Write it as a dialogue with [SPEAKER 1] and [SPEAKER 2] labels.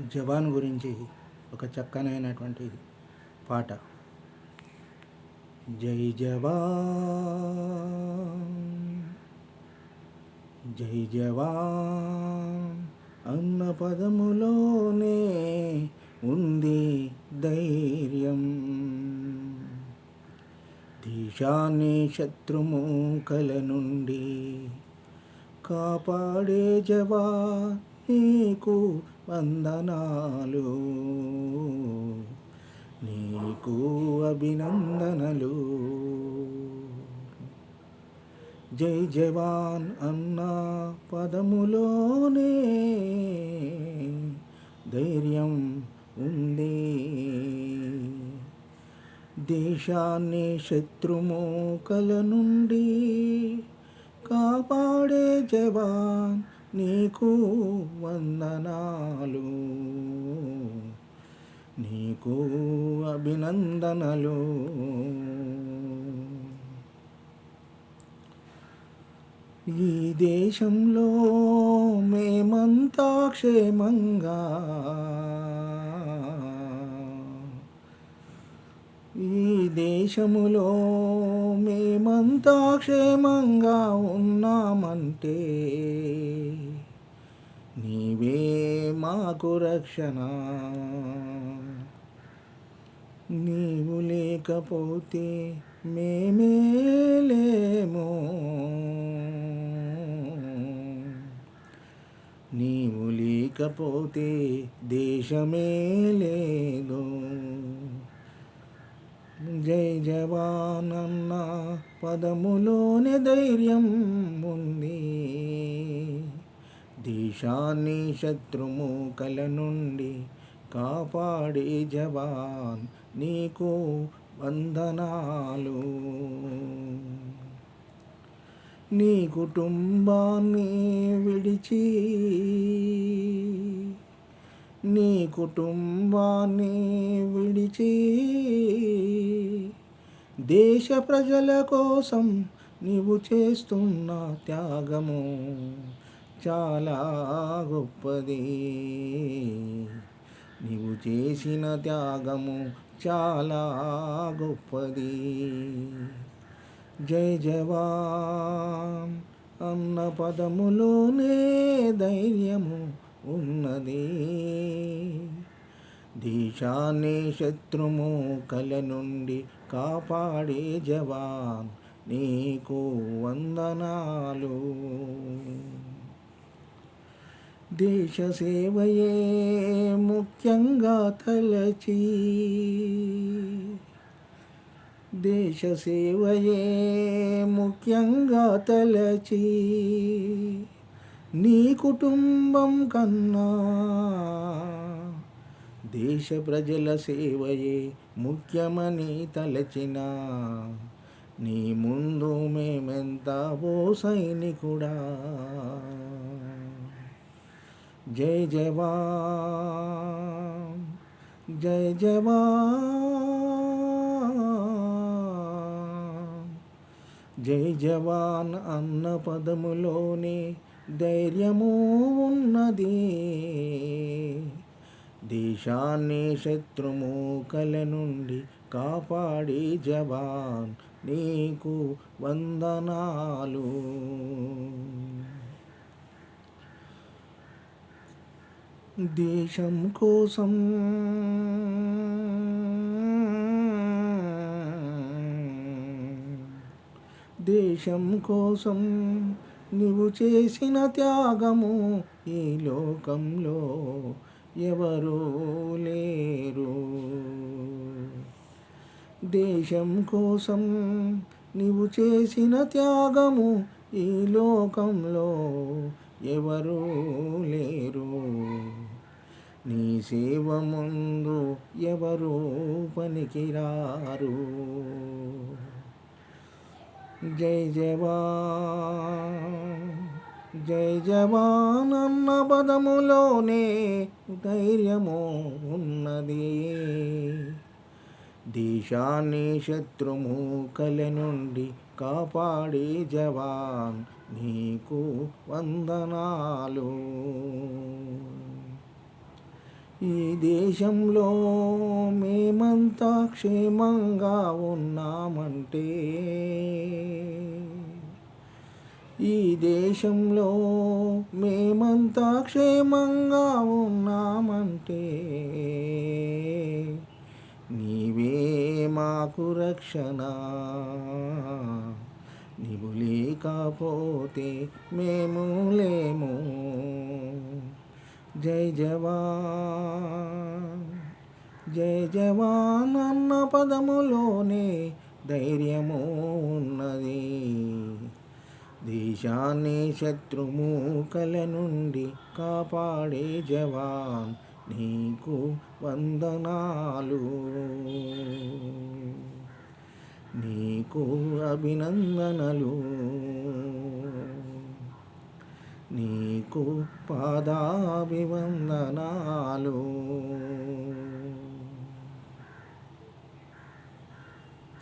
[SPEAKER 1] జవాన్ గురించి ఒక చక్కనైనటువంటి పాట. జై జవాన్ జై జవాన్ అన్న పదములోనే ఉంది ధైర్యం. దేశాన్ని శత్రుమూకల నుండి కాపాడే జవా నీకు వందనాలు. నీకు అభినందనలు. జై జవాన్ అన్న పదములోనే ధైర్యం ఉంది. దేశాన్ని శత్రుమోకల నుండి కాపాడే జవాన్ నీకు వందనాలు నీకు అభినందనలు. ఈ దేశంలో మేమంతా క్షేమంగా ఈ దేశములో మేమంతా క్షేమంగా ఉన్నామంటే నీవే మాకు రక్షణ. నీవు లేకపోతే మేమే లేము. నీవు లేకపోతే దేశమే లేదు. జై జవానన్న పదములోనే ధైర్యం ఉంది. దేశాన్ని శత్రుమూకల నుండి కాపాడే జవాన్ నీకు వందనాలు. నీ కుటుంబాన్ని విడిచి నీ కుటుంబాన్ని విడిచి దేశ ప్రజల కోసం నీవు చేస్తున్న త్యాగము చాలా గొప్పది. నీవు చేసిన త్యాగము చాలా గొప్పది. జై జవాన్ అన్న పదములోనే ధైర్యము ఉన్నది. దేశాన్ని శత్రుమూకల నుండి కాపాడే జవాన్ నీకు వందనాలు. దేశ సేవయే ముఖ్యంగా తలచి. దేశ సేవయే ముఖ్యంగా తలచి. నీ కుటుంబం కన్నా దేశ ప్రజల సేవయే ముఖ్యమని తలచిన. నీ ముందు మేమెంత ఓ సైనికుడా. జై జవాన్ జై జవాన్. జై జవాన్ అన్న పదములోని ధైర్యము ఉన్నది. దేశాన్ని శత్రుమూకల నుండి కాపాడి జవాన్ నీకు వందనాలు. దేశం కోసం. దేశం కోసం నువ్వు చేసిన త్యాగము ఈ లోకంలో ఎవరూ లేరు. దేశం కోసం నువ్వు చేసిన త్యాగము ఈ లోకంలో ఎవరూ లేరు. నీ సేవ ముందు ఎవరు పనికిరారు. జై జవాన్ జై జవాన్ అన్న పదములోనే ధైర్యము ఉన్నది. దేశాన్ని శత్రుమూకల నుండి కాపాడే జవాన్ నీకు వందనాలు. ఈ దేశంలో మేమంతా క్షేమంగా ఉన్నామంటే ఈ దేశంలో మేమంతా క్షేమంగా ఉన్నామంటే నీవే మాకు రక్షణ. నీవు లేకపోతే మేము లేము. జై జవాన్ జై జవాన్ అన్న పదములోనే ధైర్యము ఉన్నది. దేశాన్ని శత్రుమూకల నుండి కాపాడే జవాన్ నీకు వందనాలు. నీకు అభినందనలు. నీకు పాదాభివందనాలు.